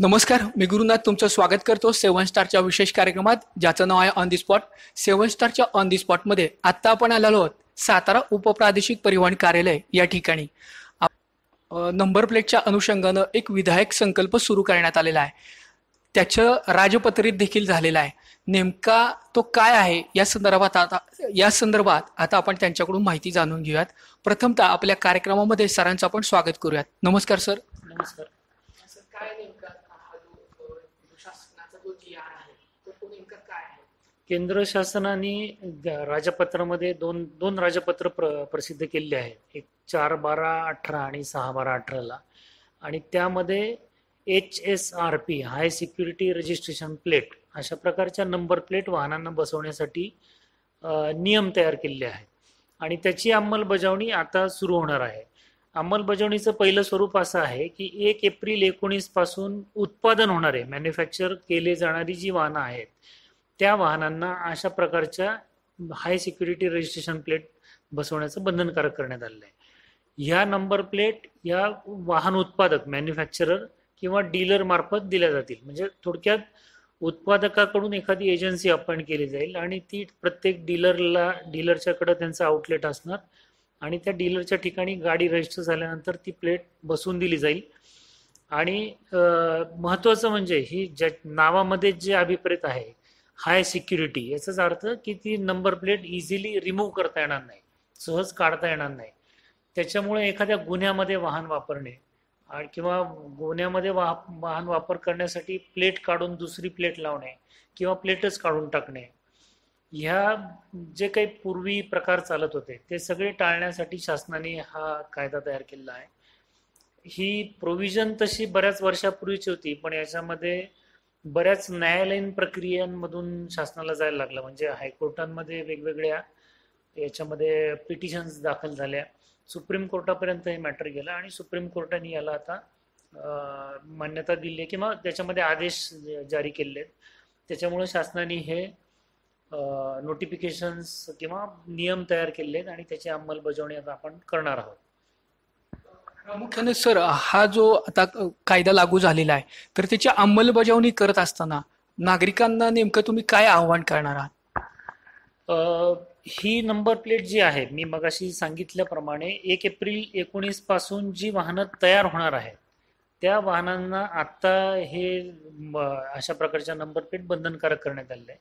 नमस्कार मी गुरुनाथ तुमचं स्वागत करतो सेवन स्टारच्या विशेष कार्यक्रमात ज्याचं नाव आहे ऑन दी स्पॉट सेवन स्टारच्या ऑन दी स्पॉटमध्ये आत्ता आपण आलेलो आहोत सातारा उपप्रादेशिक परिवहन कार्यालय या ठिकाणी. नंबर प्लेटच्या अनुषंगानं एक विधायक संकल्प सुरू करण्यात आलेला आहे. त्याचं राजपत्रित देखील झालेलं आहे. नेमका तो काय आहे या संदर्भात आता या संदर्भात आता आपण त्यांच्याकडून माहिती जाणून घेऊयात. प्रथमतः आपल्या कार्यक्रमामध्ये सरांचं आपण स्वागत करूयात. नमस्कार सर. नमस्कार. काय नेमका हा जो शासनाचा जो जी आर आहे तो नेमका काय आहे केंद्र शासनाने राजपत्रामध्ये दोन दोन राजपत्र प्र प्रसिद्ध केलेले आहेत. एक चार बारा अठरा आणि सहा बारा अठराला. आणि त्यामध्ये H S R P high security registration plate अशा प्रकारच्या नंबर प्लेट वाहनांना बसवण्यासाठी नियम तयार केलेले आहेत. आणि त्याची अंमलबजावणी आता सुरू होणार आहे. अंमलबजावणीचं पहिलं स्वरूप असं आहे की एक एप्रिल एकोणीसपासून उत्पादन होणारे मॅन्युफॅक्चर केले जाणारी जी वाहनं आहेत त्या वाहनांना अशा प्रकारच्या हाय सिक्युरिटी रजिस्ट्रेशन प्लेट बसवण्याचं बंधनकारक करण्यात आलेलं आहे. ह्या नंबर प्लेट या वाहन उत्पादक मॅन्युफॅक्चरर किंवा डीलर मार्फत दिल्या जातील. म्हणजे थोडक्यात उत्पादकाकडून एखादी एजन्सी अपॉइंट केली जाईल आणि ती प्रत्येक डीलरला डीलरच्याकडं त्यांचं आउटलेट असणार आणि त्या डीलरच्या ठिकाणी गाडी रजिस्टर झाल्यानंतर ती प्लेट बसवून दिली जाईल. आणि महत्त्वाचं म्हणजे ही ज्या नावामध्ये जे अभिप्रेत आहे हाय सिक्युरिटी याचाच अर्थ की ती नंबर प्लेट इझिली रिमूव्ह करता येणार नाही सहज काढता येणार नाही. त्याच्यामुळे एखाद्या गुन्ह्यामध्ये वाहन वापरणे आणि किंवा गुन्ह्यामध्ये वाह वाहन वापर करण्यासाठी प्लेट काढून दुसरी प्लेट लावणे किंवा प्लेटच काढून टाकणे ह्या जे काही पूर्वी प्रकार चालत होते ते सगळे टाळण्यासाठी शासनाने हा कायदा तयार केलेला आहे. ही प्रोव्हिजन तशी बऱ्याच वर्षापूर्वीची होती पण याच्यामध्ये बऱ्याच न्यायालयीन प्रक्रियांमधून शासनाला जायला लागलं. म्हणजे हायकोर्टांमध्ये वेगवेगळ्या याच्यामध्ये पिटिशन्स दाखल झाल्या. सुप्रीम कोर्टापर्यंत हे मॅटर गेलं आणि सुप्रीम कोर्टाने याला आता मान्यता दिली आहे किंवा त्याच्यामध्ये आदेश जारी केले आहेत. त्याच्यामुळे शासनाने हे नोटिफिकेशन्स किंवा नियम तयार केले आहेत आणि त्याची अंमलबजावणी आता आपण करणार आहोत. प्रामुख्याने सर हा जो आता कायदा लागू झालेला आहे तर त्याची अंमलबजावणी करत असताना नागरिकांना नेमकं तुम्ही काय आव्हान करणार आहात? ही नंबर प्लेट जी आहे मी मगाशी सांगितल्याप्रमाणे एक एप्रिल एकोणीसपासून जी वाहनं तयार होणार आहेत त्या वाहनांना आत्ता हे अशा प्रकारच्या नंबर प्लेट बंधनकारक करण्यात आलेलं आहे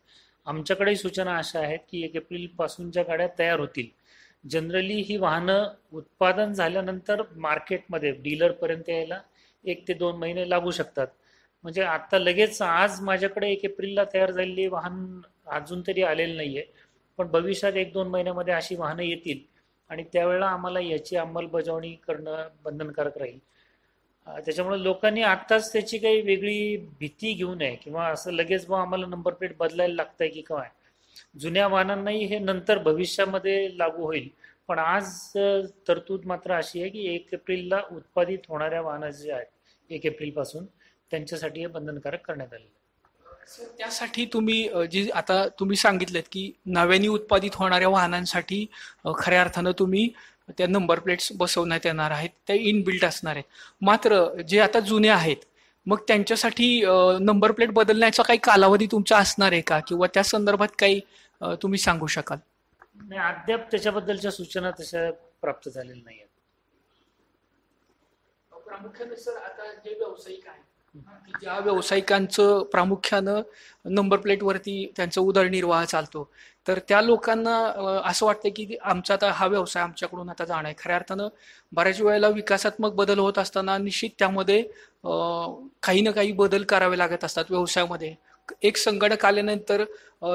आमच्याकडे सूचना अशा आहेत की एक एप्रिलपासून ज्या गाड्या तयार होतील जनरली ही वाहनं उत्पादन झाल्यानंतर मार्केटमध्ये डीलरपर्यंत यायला एक ते दोन महिने लागू शकतात. म्हणजे आत्ता लगेच आज माझ्याकडे एक एप्रिलला तयार झालेली वाहन अजून तरी आलेलं नाहीये. पण भविष्यात एक दोन महिन्यामध्ये अशी वाहनं येतील आणि त्यावेळेला आम्हाला याची अंमलबजावणी करणं बंधनकारक राहील. त्याच्यामुळे लोकांनी आत्ताच त्याची काही वेगळी भीती घेऊ नये किंवा असं लगेच बा आम्हाला नंबर प्लेट बदलायला लागतंय की काय? जुन्या वाहनांनाही हे नंतर भविष्यामध्ये लागू होईल. पण आज तरतूद मात्र अशी आहे की एक एप्रिलला उत्पादित होणाऱ्या वाहनं जे आहेत एक एप्रिलपासून त्यांच्यासाठी हे बंधनकारक करण्यात आले त्यासाठी तुम्ही जी आता तुम्ही सांगितलेत की नव्याने उत्पादित होणाऱ्या वाहनांसाठी खऱ्या अर्थानं तुम्ही त्या नंबर प्लेट्स बसवण्यात येणार आहेत त्या इनबिल्ट असणार आहेत. मात्र जे आता जुने आहेत मग त्यांच्यासाठी नंबर प्लेट बदलण्याचा काही कालावधी तुमचा असणार आहे का? किंवा त्या संदर्भात काही तुम्ही सांगू शकाल? नाही अद्याप त्याच्याबद्दलच्या सूचना तशा प्राप्त झालेल्या नाही आहेत प्रामुख्याने सर आता जे व्यावसायिक आहेत ज्या व्यावसायिकांचं प्रामुख्यानं नंबर प्लेटवरती त्यांचा उदरनिर्वाह चालतो. तर त्या लोकांना असं वाटतं की आमचा आता हा व्यवसाय आमच्याकडून आता जाणार आहे. खऱ्या अर्थानं बऱ्याच वेळेला विकासात्मक बदल होत असताना निश्चित त्यामध्ये काही ना काही बदल करावे लागत असतात व्यवसायामध्ये. एक संगणक आल्यानंतर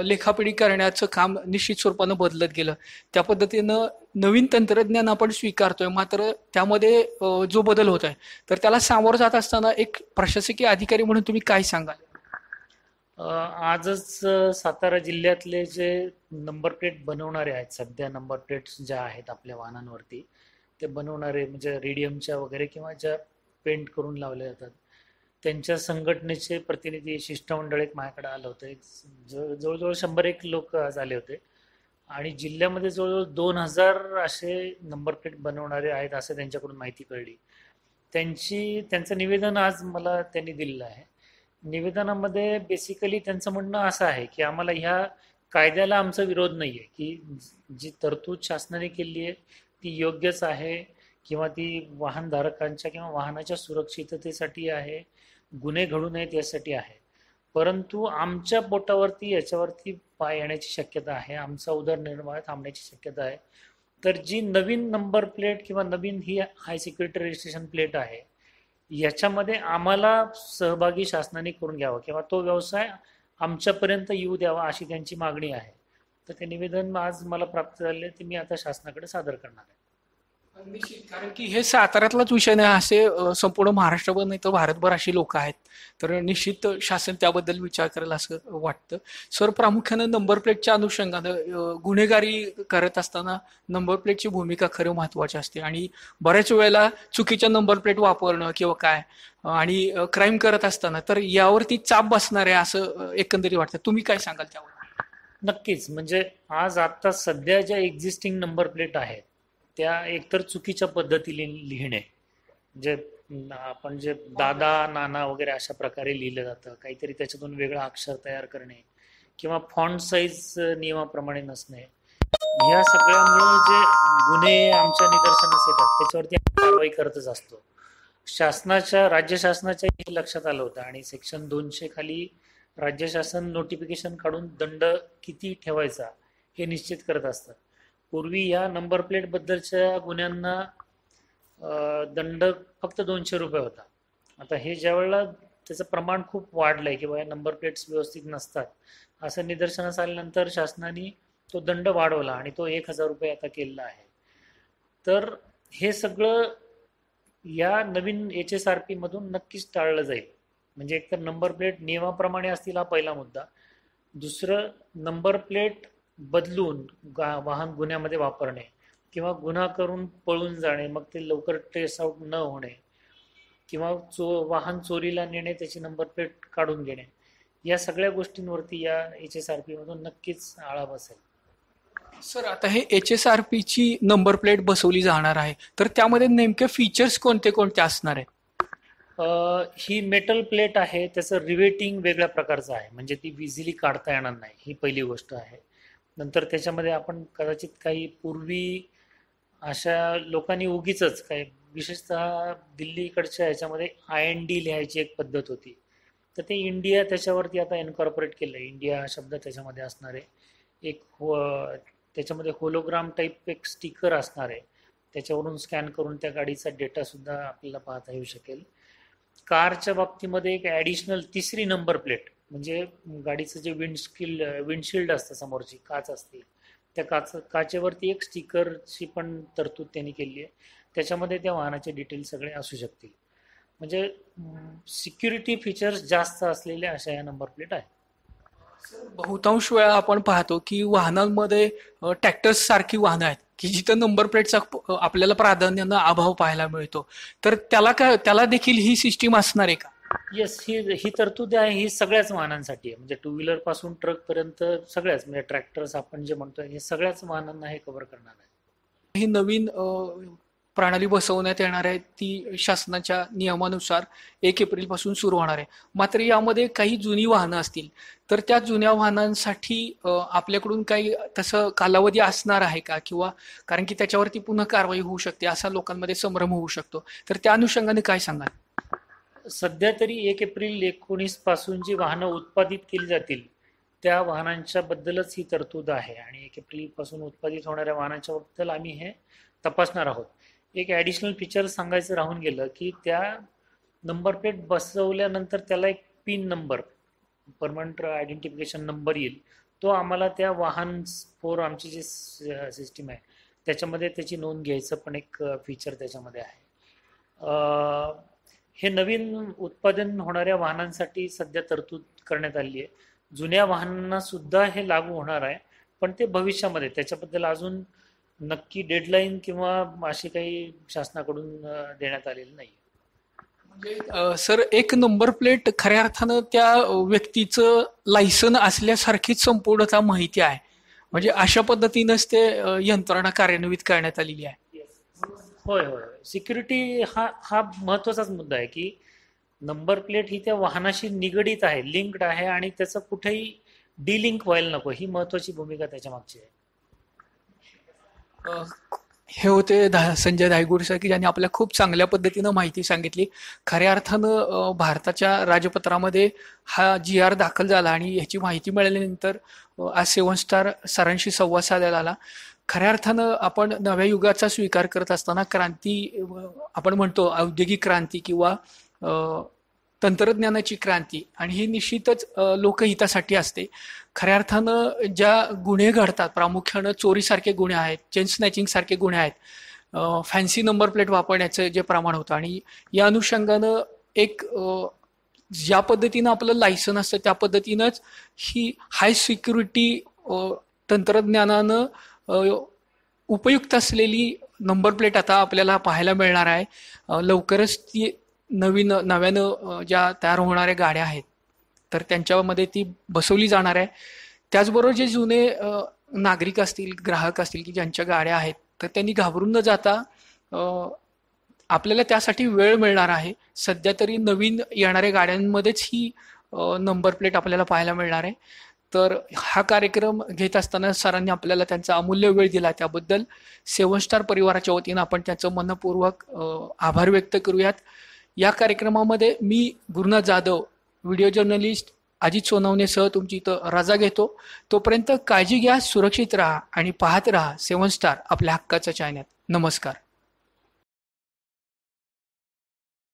लेखापिढी करण्याचं काम निश्चित स्वरूपानं बदलत गेलं. त्या पद्धतीनं नवीन तंत्रज्ञान आपण स्वीकारतोय मात्र त्यामध्ये जो बदल होत आहे तर त्याला सामोरं जात असताना एक प्रशासकीय अधिकारी म्हणून तुम्ही काय सांगाल? आजच सातारा जिल्ह्यातले जे नंबर प्लेट बनवणारे आहेत सध्या नंबर प्लेट्स ज्या आहेत आपल्या वाहनांवरती ते बनवणारे म्हणजे रेडियमच्या वगैरे किंवा ज्या पेंट करून लावल्या जातात त्यांच्या संघटनेचे प्रतिनिधी शिष्टमंडळ एक माझ्याकडे आलं होतं. एक जवळ- जवळजवळ शंभर एक लोक आज आले होते. आणि जिल्ह्यामध्ये जवळजवळ दोन हजार असे नंबर प्लेट बनवणारे आहेत असं त्यांच्याकडून माहिती कळली. त्यांची त्यांचं निवेदन आज मला त्यांनी दिलेलं आहे. निवेदनामध्ये बेसिकली त्यांचं म्हणणं असं आहे की आम्हाला ह्या कायद्याला आमचा विरोध नाही आहे की जी तरतूद शासनाने केली आहे ती योग्यच आहे किंवा ती वाहनधारकांच्या किंवा वाहनाच्या सुरक्षिततेसाठी आहे गुन्हे घडू नयेत यासाठी आहे. परंतु आमच्या पोटावरती याच्यावरती पाय येण्याची शक्यता आहे. आमचा उदरनिर्वाह थांबण्याची शक्यता आहे. तर जी नवीन नंबर प्लेट किंवा नवीन ही हाय सिक्युरिटी रजिस्ट्रेशन प्लेट आहे याच्यामध्ये आम्हाला सहभागी शासनाने करून घ्यावा किंवा तो व्यवसाय आमच्यापर्यंत येऊ द्यावा अशी त्यांची मागणी आहे. तर ते निवेदन आज मला प्राप्त झाले ते मी आता शासनाकडे सादर करणार आहे. निश्चित कारण की हे साताऱ्यातलाच विषय नाही असे संपूर्ण महाराष्ट्रभर नाही तर भारतभर अशी लोक आहेत. तर निश्चित शासन त्याबद्दल विचार करेल असं वाटतं. सर प्रामुख्यानं नंबर प्लेटच्या अनुषंगानं गुन्हेगारी करत असताना नंबर प्लेटची भूमिका खरं महत्वाची असते. आणि बऱ्याच वेळेला चुकीच्या नंबर प्लेट वापरणं किंवा काय आणि क्राईम करत असताना तर यावरती चाप बसणार आहे असं एकंदरीत वाटतं. तुम्ही काय सांगाल त्यावर? नक्कीच. म्हणजे आज आता सध्या ज्या एक्झिस्टिंग नंबर प्लेट आहेत त्या एकतर चुकीच्या पद्धतीने लिहिणे. जे आपण जे दादा नाना वगैरे अशा प्रकारे लिहिलं जातं. काहीतरी त्याच्यातून वेगळा अक्षर तयार करणे किंवा फॉन्ट साईज नियमाप्रमाणे नसणे. या सगळ्यामुळे जे गुन्हे आमच्या निदर्शनास येतात त्याच्यावरती आम्ही कारवाई करतच असतो. शासनाच्या राज्य शासनाच्या लक्षात आलं होतं आणि सेक्शन दोनशे खाली राज्य शासन नोटिफिकेशन काढून दंड किती ठेवायचा हे निश्चित करत असतात पूर्वी या नंबर प्लेट बद्दलच्या गुन्ह्यांना दंड फक्त दोनशे रुपये होता. आता हे ज्या वेळेला त्याचं प्रमाण खूप वाढलंय किंवा या नंबर प्लेट्स व्यवस्थित नसतात असं निदर्शनास आल्यानंतर शासनाने तो दंड वाढवला आणि तो एक हजार रुपये आता केलेला आहे. तर हे सगळं या नवीन एच एस आर पी मधून नक्कीच टाळलं जाईल. म्हणजे एकतर नंबर प्लेट नियमाप्रमाणे असतील हा पहिला मुद्दा. दुसरं नंबर प्लेट बदलून गा वाहन गुन्ह्यामध्ये वापरणे किंवा गुन्हा करून पळून जाणे मग ते लवकर ट्रेस आउट न होणे किंवा चो वाहन चोरीला नेणे त्याची नंबर प्लेट काढून घेणे. या सगळ्या गोष्टींवरती या एच एस आर पी मधून नक्कीच आळा बसेल. सर आता हे एच एस आर पीची नंबर प्लेट बसवली जाणार आहे. तर त्यामध्ये नेमके फीचर्स कोणते कोणते असणार आहेत? ही मेटल प्लेट आहे त्याचं रिवेटिंग वेगळ्या प्रकारचं आहे. म्हणजे ती इझिली काढता येणार नाही. ही पहिली गोष्ट आहे. नंतर त्याच्यामध्ये आपण कदाचित काही पूर्वी अशा लोकांनी उगीच काही विशेषतः दिल्लीकडच्या ह्याच्यामध्ये आय एन डी लिहायची एक पद्धत होती. तर ते इंडिया त्याच्यावरती आता इन्कॉर्पोरेट केलं इंडिया हा शब्द त्याच्यामध्ये असणार. आहे एक हो त्याच्यामध्ये होलोग्राम टाईप एक स्टिकर असणार आहे. त्याच्यावरून स्कॅन करून त्या गाडीचा डेटासुद्धा आपल्याला पाहता येऊ शकेल. कारच्या बाबतीमध्ये एक ॲडिशनल तिसरी नंबर प्लेट म्हणजे गाडीचं जे विंडस्किल विंडशिल्ड असतं समोरची काच असते. त्या काच काचेवरती एक स्टिकरची पण तरतूद त्यांनी केली आहे. त्याच्यामध्ये त्या वाहनाचे डिटेल सगळे असू शकतील. म्हणजे सिक्युरिटी फीचर्स जास्त असलेल्या अशा या नंबर प्लेट आहेत. बहुतांश वेळा आपण पाहतो की वाहनांमध्ये ट्रॅक्टर्स सारखी वाहनं आहेत की जिथं नंबर प्लेटचा आपल्याला प्राधान्यानं अभाव पाहायला मिळतो. तर त्याला का त्याला देखील ही सिस्टीम असणार आहे का? येस ही ही तरतूद आहे ही सगळ्याच वाहनांसाठी आहे. म्हणजे टू व्हीलरपासून ट्रक पर्यंत सगळ्याच म्हणजे ट्रॅक्टर्स आपण जे म्हणतोय हे सगळ्याच वाहनांना हे कव्हर करणार आहे. ही नवीन प्रणाली बसवण्यात येणार आहे ती शासनाच्या नियमानुसार एक एप्रिलपासून सुरू होणार आहे. मात्र यामध्ये काही जुनी वाहनं असतील तर त्या जुन्या वाहनांसाठी आपल्याकडून काही तसं कालावधी असणार आहे का? किंवा कारण की त्याच्यावरती पुन्हा कारवाई होऊ शकते असा लोकांमध्ये संभ्रम होऊ शकतो. तर त्या अनुषंगाने काय सांगाल? सध्या तरी एक एप्रिल एकोणीसपासून जी वाहनं उत्पादित केली जातील त्या वाहनांच्या बद्दलच ही तरतूद आहे. आणि एक एप्रिलपासून उत्पादित होणाऱ्या वाहनांच्या बद्दल आम्ही हे तपासणार आहोत. एक ॲडिशनल फीचर सांगायचं राहून गेलं की त्या नंबर प्लेट बसवल्यानंतर त्याला एक pin number permanent identification number येईल. तो आम्हाला त्या वाहन फोर आमची जी सिस्टीम आहे त्याच्यामध्ये त्याची नोंद घ्यायचं पण एक फीचर त्याच्यामध्ये आहे. हे नवीन उत्पादन होणाऱ्या वाहनांसाठी सध्या तरतूद करण्यात आली आहे. जुन्या वाहनांना सुद्धा हे लागू होणार आहे पण ते भविष्यामध्ये त्याच्याबद्दल अजून नक्की डेडलाईन किंवा अशी काही शासनाकडून देण्यात आलेली नाही. म्हणजे सर एक नंबर प्लेट खऱ्या अर्थानं त्या व्यक्तीचं लायसन असल्यासारखीच संपूर्णता माहिती आहे. म्हणजे अशा पद्धतीनंच ते यंत्रणा कार्यान्वित करण्यात आलेली आहे. होय होय सिक्युरिटी हा हा महत्वाचाच मुद्दा आहे की नंबर प्लेट ही त्या वाहनाशी निगडीत आहे लिंक्ड आहे आणि त्याचं कुठेही डिलिंक व्हायला नको. ही महत्वाची भूमिका त्याच्या मागची आहे. हे होते धा- संजय धायगुड सर की ज्यांनी आपल्या खूप चांगल्या पद्धतीनं माहिती सांगितली. खऱ्या अर्थानं भारताच्या राजपत्रामध्ये हा जी आर दाखल झाला आणि ह्याची माहिती मिळाल्यानंतर आज सेवन स्टार सरांशी संवाद साधायला आला. खऱ्या अर्थानं आपण नव्या युगाचा स्वीकार करत असताना क्रांती आपण म्हणतो औद्योगिक क्रांती किंवा तंत्रज्ञानाची क्रांती आणि ही निश्चितच लोकहितासाठी असते. खऱ्या अर्थानं ज्या गुन्हे घडतात प्रामुख्यानं चोरीसारखे गुन्हे आहेत चेन स्नॅचिंगसारखे गुन्हे आहेत फॅन्सी नंबर प्लेट वापरण्याचं जे प्रमाण होतं आणि या अनुषंगानं एक ज्या पद्धतीनं आपलं लायसन असतं त्या पद्धतीनंच ही हाय सिक्युरिटी तंत्रज्ञानानं उपयुक्त असलेली नंबर प्लेट आता आपल्याला पाहायला मिळणार आहे. लवकरच ती नवीन नव्यानं ज्या तयार होणाऱ्या गाड्या आहेत तर त्यांच्यामध्ये ती बसवली जाणार आहे. त्याचबरोबर जे जुने नागरिक असतील ग्राहक असतील की ज्यांच्या गाड्या आहेत तर त्यांनी घाबरून न जाता आपल्याला त्यासाठी वेळ मिळणार आहे. सध्या तरी नवीन येणाऱ्या गाड्यांमध्येच ही नंबर प्लेट आपल्याला पाहायला मिळणार आहे. तर हा कार्यक्रम घेत असताना सरांनी आपल्याला त्यांचा अमूल्य वेळ दिला त्याबद्दल. सेवन स्टार परिवाराच्या वतीनं आपण त्यांचं मनपूर्वक आभार व्यक्त करूयात. या कार्यक्रमामध्ये मी गुरुनाथ जाधव व्हिडिओ जर्नलिस्ट अजित सोनवणेसह तुमची इथं रजा घेतो. तोपर्यंत काळजी घ्या सुरक्षित राहा आणि पाहत राहा सेवन स्टार आपल्या हक्काचं चॅनल. नमस्कार.